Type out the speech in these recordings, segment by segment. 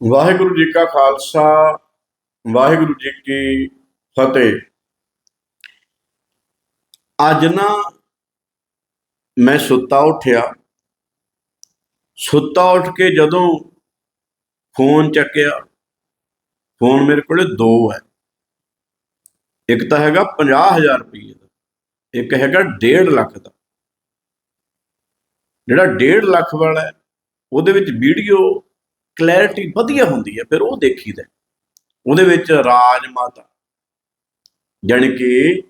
ਵਾਹਿਗੁਰੂ ਜੀ ਕਾ ਖਾਲਸਾ, ਵਾਹਿਗੁਰੂ ਜੀ ਕੀ ਫਤਿਹ। ਅੱਜ ਨਾ ਮੈਂ ਸੁੱਤਾ ਉੱਠਿਆ। ਸੁੱਤਾ ਉੱਠ ਕੇ ਜਦੋਂ ਫੋਨ ਚੱਕਿਆ, ਫੋਨ ਮੇਰੇ ਕੋਲੇ ਦੋ ਹੈ। ਇੱਕ ਤਾਂ ਹੈਗਾ 50000 ਰੁਪਏ ਦਾ, ਇੱਕ ਹੈਗਾ 1.5 ਲੱਖ ਦਾ। ਜਿਹੜਾ 1.5 ਲੱਖ ਵਾਲਾ ਹੈ, ਉਹਦੇ ਵਿੱਚ ਵੀਡੀਓ ਕਲੈਰਿਟੀ ਵਧੀਆ ਹੁੰਦੀ ਹੈ, ਫਿਰ ਉਹ ਦੇਖੀਦਾ ਉਹਦੇ ਵਿੱਚ ਰਾਜ ਮਾਤਾ ਜਾਣੀ ਕਿ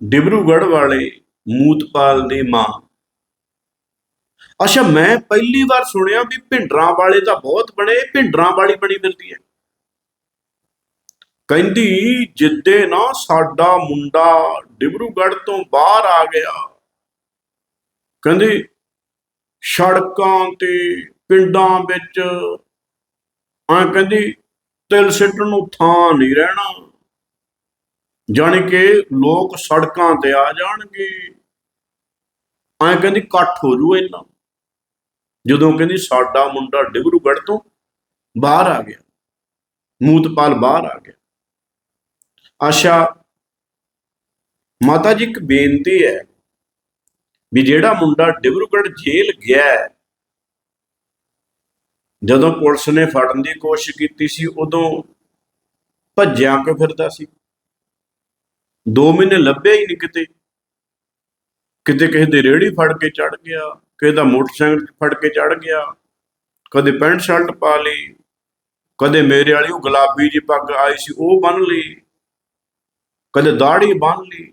ਡਿਬਰੂਗੜ੍ਹ ਵਾਲੇ ਮੂਤਪਾਲ ਦੀ ਮਾਂ। ਅੱਛਾ, ਮੈਂ ਪਹਿਲੀ ਵਾਰ ਸੁਣਿਆ ਵੀ ਭਿੰਡਰਾਂ ਵਾਲੇ ਤਾਂ ਬਹੁਤ ਬਣੇ, ਭਿੰਡਰਾਂ ਵਾਲੀ ਬਣੀ ਮਿਲਦੀ ਹੈ। ਕਹਿੰਦੀ, ਜਿੱਦੇ ਨਾ ਸਾਡਾ ਮੁੰਡਾ ਡਿਬਰੂਗੜ੍ਹ ਤੋਂ ਬਾਹਰ ਆ ਗਿਆ, ਕਹਿੰਦੀ, ਸੜਕਾਂ ਤੇ ਪਿੰਡਾਂ ਵਿੱਚ। ਆ ਕਹਿੰਦੀ ਤਿਲ ਸਿੱਟਣ ਨੂੰ ਥਾਂ ਨਹੀਂ ਰਹਿਣਾ। ਜਾਣੀ ਕਿ ਲੋਕ ਸੜਕਾਂ ਤੇ ਆ ਜਾਣਗੇ। ਐ ਕਹਿੰਦੀ ਇਕੱਠ ਹੋ ਜੂ ਇੰਨਾ ਜਦੋਂ ਕਹਿੰਦੀ ਸਾਡਾ ਮੁੰਡਾ ਡਿਬਰੂਗੜ੍ਹ ਤੋਂ ਬਾਹਰ ਆ ਗਿਆ। ਮੂਤਪਾਲ ਬਾਹਰ ਆ ਗਿਆ। ਆਸ਼ਾ ਮਾਤਾ ਜੀ ਇੱਕ ਬੇਨਤੀ ਹੈ ਵੀ ਜਿਹੜਾ ਮੁੰਡਾ ਡਿਬਰੂਗੜ੍ਹ ਜੇਲ੍ਹ ਗਿਆ ਹੈ, ਜਦੋਂ ਪੁਲਿਸ ਨੇ ਫੜਨ ਦੀ ਕੋਸ਼ਿਸ਼ ਕੀਤੀ ਸੀ, ਉਦੋਂ ਭੱਜਿਆ ਕਿਉਂ ਫਿਰਦਾ ਸੀ? 2 ਮਹੀਨੇ ਲੱਭਿਆ ਹੀ ਨਹੀਂ ਕਿਤੇ। ਕਿਤੇ ਕਿਸੇ ਦੀ ਰੇੜੀ ਫੜ ਕੇ ਚੜ ਗਿਆ, ਕਿਸੇ ਦਾ ਮੋਟਰਸਾਈਕਲ ਫੜ ਕੇ ਚੜ ਗਿਆ, ਕਦੇ ਪੈਂਟ ਸ਼ਰਟ ਪਾ ਲਈ, ਕਦੇ ਮੇਰੇ ਵਾਲੀ ਉਹ ਗੁਲਾਬੀ ਜੀ ਪੱਗ ਆਈ ਸੀ, ਉਹ ਬੰਨ ਲਈ, ਕਦੇ ਦਾੜੀ ਬੰਨ ਲਈ।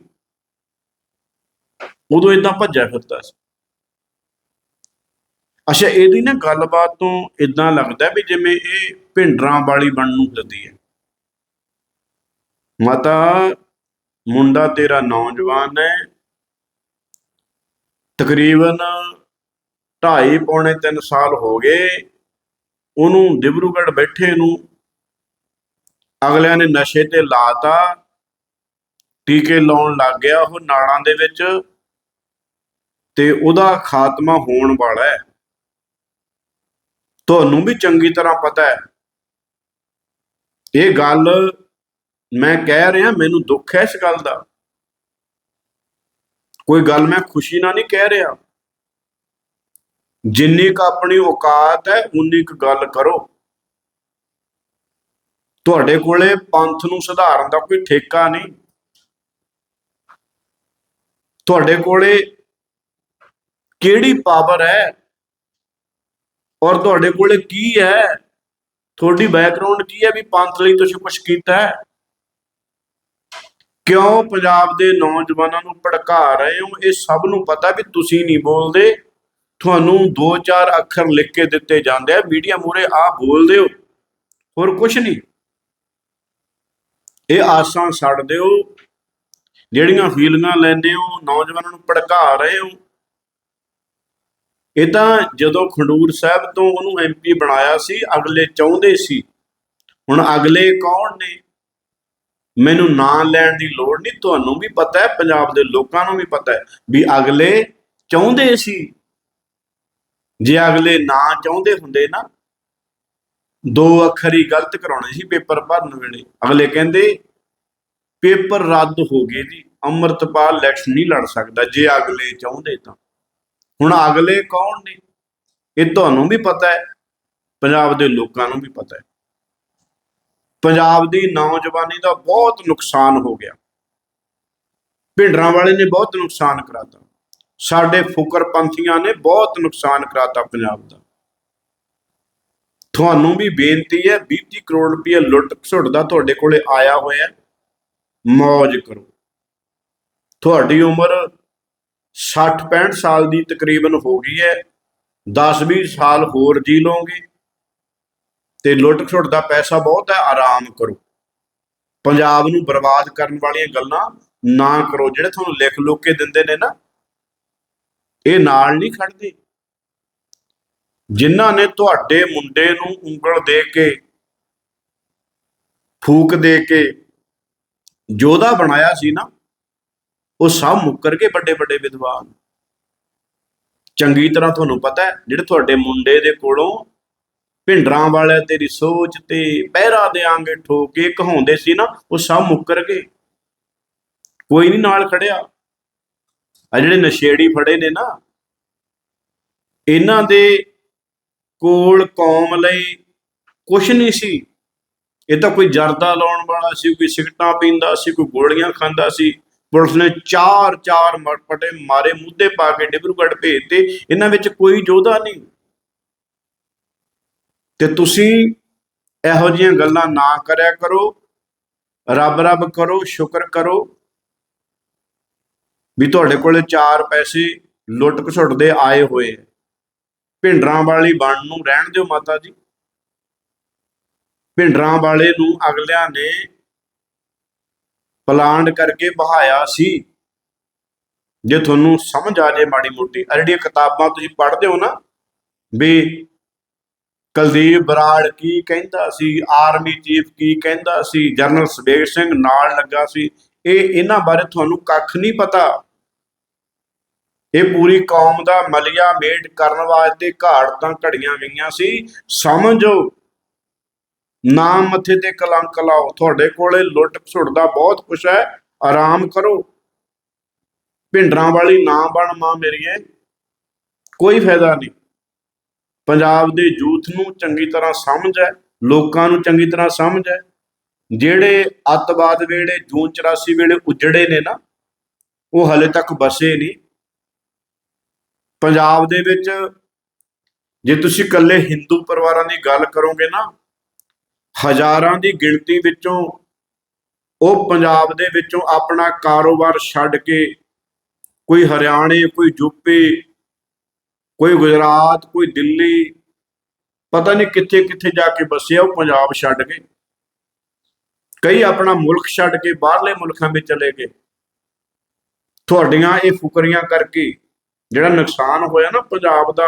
ਉਦੋਂ ਇਦਾਂ ਭੱਜਿਆ ਫਿਰਦਾ ਸੀ। ਅੱਛਾ, ਇਹਦੀ ਨਾ ਗੱਲਬਾਤ ਤੋਂ ਇਦਾਂ ਲੱਗਦਾ ਵੀ ਜਿਵੇਂ ਇਹ ਭਿੰਡਰਾਂ ਵਾਲੀ ਬਣਨ ਨੂੰ ਫਿਰਦੀ ਹੈ। ਮਾਤਾ, ਮੁੰਡਾ ਤੇਰਾ ਨੌਜਵਾਨ ਹੈ। ਤਕਰੀਬਨ 2.5 ਪੌਣੇ 3 ਸਾਲ ਹੋ ਗਏ। ਉਹਨੂੰ ਡਿਬਰੂਗੜ੍ਹ ਬੈਠੇ ਨੂੰ ਅਗਲਿਆਂ ਨੇ ਨਸ਼ੇ ਤੇ ਲਾਤਾ। ਟੀਕੇ ਲਾਉਣ ਲੱਗ ਗਿਆ ਉਹ ਨਾੜਾਂ ਦੇ ਵਿੱਚ ਤੇ ਉਹਦਾ ਖਾਤਮਾ ਹੋਣ ਵਾਲਾ ਹੈ। ਤੁਹਾਨੂੰ ਵੀ ਚੰਗੀ ਤਰ੍ਹਾਂ ਪਤਾ ਹੈ। ਇਹ ਗੱਲ ਮੈਂ ਕਹਿ ਰਿਹਾ, ਮੈਨੂੰ ਦੁੱਖ ਹੈ ਇਸ ਗੱਲ ਦਾ। ਕੋਈ ਗੱਲ ਮੈਂ ਖੁਸ਼ੀ ਨਾਲ ਨਹੀਂ ਕਹਿ ਰਿਹਾ। ਜਿੰਨੀ ਕ ਆਪਣੀ ਔਕਾਤ ਹੈ, ਉਨੀ ਕ ਗੱਲ ਕਰੋ। ਤੁਹਾਡੇ ਕੋਲੇ ਪੰਥ ਨੂੰ ਸੁਧਾਰਨ ਦਾ ਕੋਈ ਠੇਕਾ ਨਹੀਂ। ਤੁਹਾਡੇ ਕੋਲੇ ਕਿਹੜੀ ਪਾਵਰ ਹੈ? ਔਰ ਤੁਹਾਡੇ ਕੋਲੇ ਕੀ ਹੈ? ਤੁਹਾਡੀ ਬੈਕਗ੍ਰਾਉਂਡ ਕੀ ਹੈ ਵੀ ਪੰਥ ਲਈ ਤੁਸੀਂ ਕੁਝ ਕੀਤਾ ਹੈ? ਕਿਉਂ ਪੰਜਾਬ ਦੇ ਨੌਜਵਾਨਾਂ ਨੂੰ ਭੜਕਾ ਰਹੇ ਹੋ? ਇਹ ਸਭ ਨੂੰ ਪਤਾ ਵੀ ਤੁਸੀਂ ਨਹੀਂ ਬੋਲਦੇ। ਤੁਹਾਨੂੰ ਦੋ ਚਾਰ ਅੱਖਰ ਲਿਖ ਕੇ ਦਿੱਤੇ ਜਾਂਦੇ ਆ। ਮੀਡੀਆ ਮੂਰੇ ਆ ਬੋਲਦੇ ਹੋ। ਹੋਰ ਕੁਝ ਨਹੀਂ। ਇਹ ਆਸਾਂ ਛੱਡ ਦਿਓ ਜਿਹੜੀਆਂ ਫੀਲਿੰਗਾਂ ਲੈਂਦੇ ਹੋ, ਨੌਜਵਾਨਾਂ ਨੂੰ ਭੜਕਾ ਰਹੇ ਹੋ। ਇਹ ਤਾਂ ਜਦੋਂ ਖੰਡੂਰ ਸਾਹਿਬ ਤੋਂ ਉਹਨੂੰ ਐਮਪੀ ਬਣਾਇਆ ਸੀ, ਅਗਲੇ ਚਾਹੁੰਦੇ ਸੀ, ਹੁਣ ਅਗਲੇ ਕੌਣ ਨੇ? ਮੈਨੂੰ ਨਾਂ ਲੈਣ ਦੀ ਲੋੜ ਨਹੀਂ, ਤੁਹਾਨੂੰ ਵੀ ਪਤਾ ਹੈ, ਪੰਜਾਬ ਦੇ ਲੋਕਾਂ ਨੂੰ ਵੀ ਪਤਾ ਹੈ, ਵੀ ਅਗਲੇ ਚਾਹੁੰਦੇ ਸੀ। ਜੇ ਅਗਲੇ ਨਾ ਚਾਹੁੰਦੇ ਹੁੰਦੇ ਨਾ, ਦੋ ਅੱਖਰ ਹੀ ਗਲਤ ਕਰਾਉਣੇ ਸੀ, ਪੇਪਰ ਭਰਨ ਵੇਲੇ। ਅਗਲੇ ਕਹਿੰਦੇ, ਪੇਪਰ ਰੱਦ ਹੋ ਗਏ ਜੀ, ਅੰਮ੍ਰਿਤਪਾਲ ਇਲੈਕਸ਼ਨ ਨਹੀਂ ਲੜ ਸਕਦਾ, ਜੇ ਅਗਲੇ ਚਾਹੁੰਦੇ ਤਾਂ। ਹੁਣ ਅਗਲੇ ਕੌਣ ਨੇ? ਇਹ ਤੁਹਾਨੂੰ ਵੀ ਪਤਾ ਹੈ, ਪੰਜਾਬ ਦੇ ਲੋਕਾਂ ਨੂੰ ਵੀ ਪਤਾ ਹੈ। ਪੰਜਾਬ ਦੀ ਨੌਜਵਾਨੀ ਦਾ ਬਹੁਤ ਨੁਕਸਾਨ ਹੋ ਗਿਆ। ਭਿੰਡਰਾਂ ਵਾਲੇ ਨੇ ਬਹੁਤ ਨੁਕਸਾਨ ਕਰਾਤਾ। ਸਾਡੇ ਫੁਕਰਪੰਥੀਆਂ ਨੇ ਬਹੁਤ ਨੁਕਸਾਨ ਕਰਾਤਾ ਪੰਜਾਬ ਦਾ। ਤੁਹਾਨੂੰ ਵੀ ਬੇਨਤੀ ਹੈ 20 ਕਰੋੜ ਰੁਪਏ ਲੁੱਟ ਖਸੁੱਟ ਦਾ ਤੁਹਾਡੇ ਕੋਲੇ ਆਇਆ ਹੋਇਆ ਹੈ। ਮौज ਕਰੋ। ਤੁਹਾਡੀ ਉਮਰ 60 65 ਸਾਲ ਦੀ ਤਕਰੀਬਨ ਹੋ ਗਈ ਹੈ। 10 20 ਸਾਲ ਹੋਰ ਜੀ ਲਓਗੇ ਤੇ ਲੁੱਟ ਖਸੁੱਟ ਦਾ ਪੈਸਾ ਬਹੁਤ ਹੈ, ਆਰਾਮ ਕਰੋ। ਪੰਜਾਬ ਨੂੰ ਬਰਬਾਦ ਕਰਨ ਵਾਲੀਆਂ ਗੱਲਾਂ ਨਾ ਕਰੋ। ਜਿਹੜੇ ਤੁਹਾਨੂੰ ਲਿਖ ਲੁੱਕ ਕੇ ਦਿੰਦੇ ਨੇ ਨਾ, ਇਹ ਨਾਲ ਨਹੀਂ ਖੜਦੇ। ਜਿਨ੍ਹਾਂ ਨੇ ਤੁਹਾਡੇ ਮੁੰਡੇ ਨੂੰ ਉਂਗਲ ਦੇ ਕੇ, ਫੂਕ ਦੇ ਕੇ ਜੋਧਾ ਬਣਾਇਆ ਸੀ ਨਾ ਉਹ ਸਭ ਮੁੱਕਰ ਕੇ ਵੱਡੇ ਵੱਡੇ ਵਿਦਵਾਨ। ਚੰਗੀ ਤਰ੍ਹਾਂ ਤੁਹਾਨੂੰ ਪਤਾ ਹੈ, ਜਿਹੜੇ ਤੁਹਾਡੇ ਮੁੰਡੇ ਦੇ ਕੋਲੋਂ ਭਿੰਡਰਾਂ ਵਾਲਿਆ ਤੇਰੀ ਸੋਚ ਤੇ ਪਹਿਰਾ ਦੇਾਂਗੇ ਠੋਕੇ, ਕਹਾਉਂਦੇ ਸੀ ਨਾ, ਉਹ ਸਭ ਮੁੱਕਰ ਗਏ। ਕੋਈ ਨਹੀਂ ਨਾਲ ਖੜਿਆ। ਆ ਜਿਹੜੇ ਨਸ਼ੇੜੀ ਫੜੇ ਨੇ ਨਾ, ਇਹਨਾਂ ਦੇ ਕੋਲ ਕੌਮ ਲਈ ਕੁਛ ਨਹੀਂ ਸੀ। ਇਹ ਤਾਂ ਕੋਈ ਜਰਦਾ ਲਾਉਣ ਵਾਲਾ ਸੀ, ਕੋਈ ਸਿਗਟਾਂ ਪੀਂਦਾ ਸੀ, ਕੋਈ ਗੋਲੀਆਂ ਖਾਂਦਾ ਸੀ। ਪੁਲਿਸ ਨੇ ਚਾਰ ਚਾਰ ਮਰਪਟੇ ਮਾਰੇ, ਮੁੱਦੇ ਪਾ ਕੇ ਡਿਬਰੂਗੜ੍ਹ ਭੇਜਤੇ। ਇਹਨਾਂ ਵਿੱਚ ਕੋਈ ਯੋਧਾ ਨਹੀਂ। ਤੇ ਤੁਸੀਂ ਇਹੋ ਜਿਹੀਆਂ ਗੱਲਾਂ ਨਾ ਕਰਿਆ ਕਰੋ। ਰੱਬ ਰੱਬ ਕਰੋ, ਸ਼ੁਕਰ ਕਰੋ ਵੀ ਤੁਹਾਡੇ ਕੋਲੇ ਚਾਰ ਪੈਸੇ ਲੁੱਟ ਘਸੁੱਟ ਦੇ ਆਏ ਹੋਏ ਆ। ਭਿੰਡਰਾਂ ਵਾਲੀ ਬਣ ਨੂੰ ਰਹਿਣ ਦਿਓ ਮਾਤਾ ਜੀ। ਭਿੰਡਰਾਂ ਵਾਲੇ ਨੂੰ ਅਗਲਿਆਂ ਨੇ ਪਲਾਨ ਕਰਕੇ ਬਹਾਇਆ ਸੀ। ਜੇ ਤੁਹਾਨੂੰ ਸਮਝ ਆ ਜੇ ਮਾੜੀ ਮੋਟੀ, ਆਹ ਜਿਹੜੀਆਂ ਕਿਤਾਬਾਂ ਤੁਸੀਂ ਪੜ੍ਹਦੇ ਹੋ ਨਾ, ਵੀ ਕੁਲਦੀਪ ਬਰਾੜ ਕੀ ਕਹਿੰਦਾ ਸੀ, ਆਰਮੀ ਚੀਫ ਕੀ ਕਹਿੰਦਾ ਸੀ, ਜਨਰਲ ਸਵੇਗ ਸਿੰਘ ਨਾਲ ਲੱਗਾ ਸੀ, ਇਹ ਇਹਨਾਂ ਬਾਰੇ ਤੁਹਾਨੂੰ ਕੱਖ ਨਹੀਂ ਪਤਾ। ਇਹ ਪੂਰੀ ਕੌਮ ਦਾ ਮਲਿਆ ਮੇਟ ਕਰਨ ਵਾਸਤੇ ਘਾੜਤਾਂ ਘੜੀਆਂ ਗਈਆਂ ਸੀ। ਸਮਝੋ ਨਾਮ ਮੱਥੇ ਤੇ ਕਲੰਕ ਲਾਓ। ਤੁਹਾਡੇ ਕੋਲੇ ਲੁੱਟ ਘਸੁੱਟ ਦਾ ਬਹੁਤ ਕੁਛ ਹੈ। ਆਰਾਮ ਕਰੋ। ਭਿੰਡਰਾਂ ਵਾਲੀ ਨਾ ਬਣ ਮਾਂ ਮੇਰੀਏ। ਕੋਈ ਫਾਇਦਾ ਨਹੀਂ। ਪੰਜਾਬ ਦੇ ਯੂਥ ਨੂੰ ਚੰਗੀ ਤਰ੍ਹਾਂ ਸਮਝ ਹੈ। ਲੋਕਾਂ ਨੂੰ ਚੰਗੀ ਤਰ੍ਹਾਂ ਸਮਝ ਹੈ। ਜਿਹੜੇ ਅੱਤਵਾਦ ਵੇਲੇ, ਜੂਨ 84 ਵੇਲੇ ਉਜੜੇ ਨੇ ਨਾ, ਉਹ ਹਲੇ ਤੱਕ ਬਸੇ ਨਹੀਂ। ਪੰਜਾਬ ਦੇ ਵਿੱਚ ਜੇ ਤੁਸੀਂ ਇਕੱਲੇ ਹਿੰਦੂ ਪਰਿਵਾਰਾਂ ਦੀ ਗੱਲ ਕਰੋਗੇ ਨਾ ਹਜ਼ਾਰਾਂ ਦੀ ਗਿਣਤੀ ਵਿੱਚੋਂ ਉਹ ਪੰਜਾਬ ਦੇ ਵਿੱਚੋਂ ਆਪਣਾ ਕਾਰੋਬਾਰ ਛੱਡ ਕੇ ਕੋਈ ਹਰਿਆਣੇ, ਕੋਈ ਯੂਪੀ ਕੋਈ ਗੁਜਰਾਤ, ਕੋਈ ਦਿੱਲੀ, ਪਤਾ ਨਹੀਂ ਕਿੱਥੇ ਕਿੱਥੇ ਜਾ ਕੇ ਬਸਿਆ ਉਹ ਪੰਜਾਬ ਛੱਡ ਕੇ ਕਈ ਆਪਣਾ ਮੁਲਕ ਛੱਡ ਕੇ, ਬਾਹਰਲੇ ਮੁਲਕਾਂ ਵਿੱਚ ਚਲੇ ਗਏ। ਤੁਹਾਡੀਆਂ ਇਹ ਫੁਕਰੀਆਂ ਕਰਕੇ ਜਿਹੜਾ ਨੁਕਸਾਨ ਹੋਇਆ ਨਾ, ਪੰਜਾਬ ਦਾ,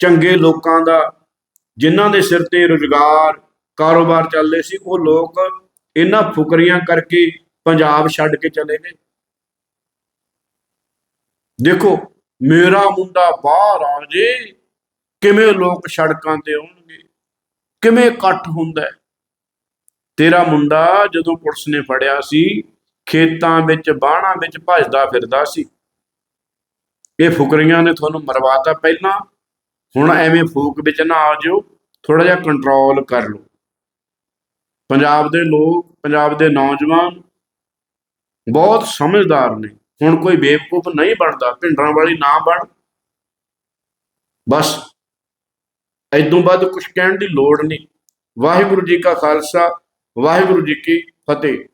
ਚੰਗੇ ਲੋਕਾਂ ਦਾ, ਜਿਨ੍ਹਾਂ ਦੇ ਸਿਰ ਤੇ ਰੁਜ਼ਗਾਰ ਕਾਰੋਬਾਰ ਚੱਲਦੇ ਸੀ, ਉਹ ਲੋਕ ਇਹਨਾਂ ਫੁਕਰੀਆਂ ਕਰਕੇ ਪੰਜਾਬ ਛੱਡ ਕੇ ਚਲੇ ਗਏ। ਦੇਖੋ, ਮੇਰਾ ਮੁੰਡਾ ਬਾਹਰ ਆ ਜੇ, ਕਿਵੇਂ ਲੋਕ ਸੜਕਾਂ ਤੇ ਆਉਣਗੇ? ਕਿਵੇਂ ਇਕੱਠ ਹੁੰਦਾ ਤੇਰਾ ਮੁੰਡਾ ਜਦੋਂ ਪੁਲਿਸ ਨੇ ਫੜਿਆ ਸੀ, ਖੇਤਾਂ ਵਿੱਚ ਬਾਣਾ ਵਿੱਚ ਭੱਜਦਾ ਫਿਰਦਾ ਸੀ। ਇਹ ਫੁਕਰੀਆਂ ਨੇ ਤੁਹਾਨੂੰ ਮਰਵਾਤਾ ਪਹਿਲਾਂ, ਹੁਣ ਐਵੇਂ ਫੂਕ ਵਿੱਚ ਨਾ ਆ ਜਿਓ ਥੋੜਾ ਜਿਹਾ ਕੰਟਰੋਲ ਕਰ ਲਓ। ਪੰਜਾਬ ਦੇ ਲੋਕ, ਪੰਜਾਬ ਦੇ ਨੌਜਵਾਨ ਬਹੁਤ ਸਮਝਦਾਰ ਨੇ। ਹੁਣ ਕੋਈ ਬੇਵਕੂਫ ਨਹੀਂ ਬਣਦਾ, ਭਿੰਡਰਾਂ ਵਾਲੀ ਨਾ ਬਣ। ਬਸ ਐਦੋਂ ਬਾਅਦ ਕੁਝ ਕਹਿਣ ਦੀ ਲੋੜ ਨਹੀਂ। ਵਾਹਿਗੁਰੂ ਜੀ ਕਾ ਖਾਲਸਾ, ਵਾਹਿਗੁਰੂ ਜੀ ਕੀ ਫਤਿਹ।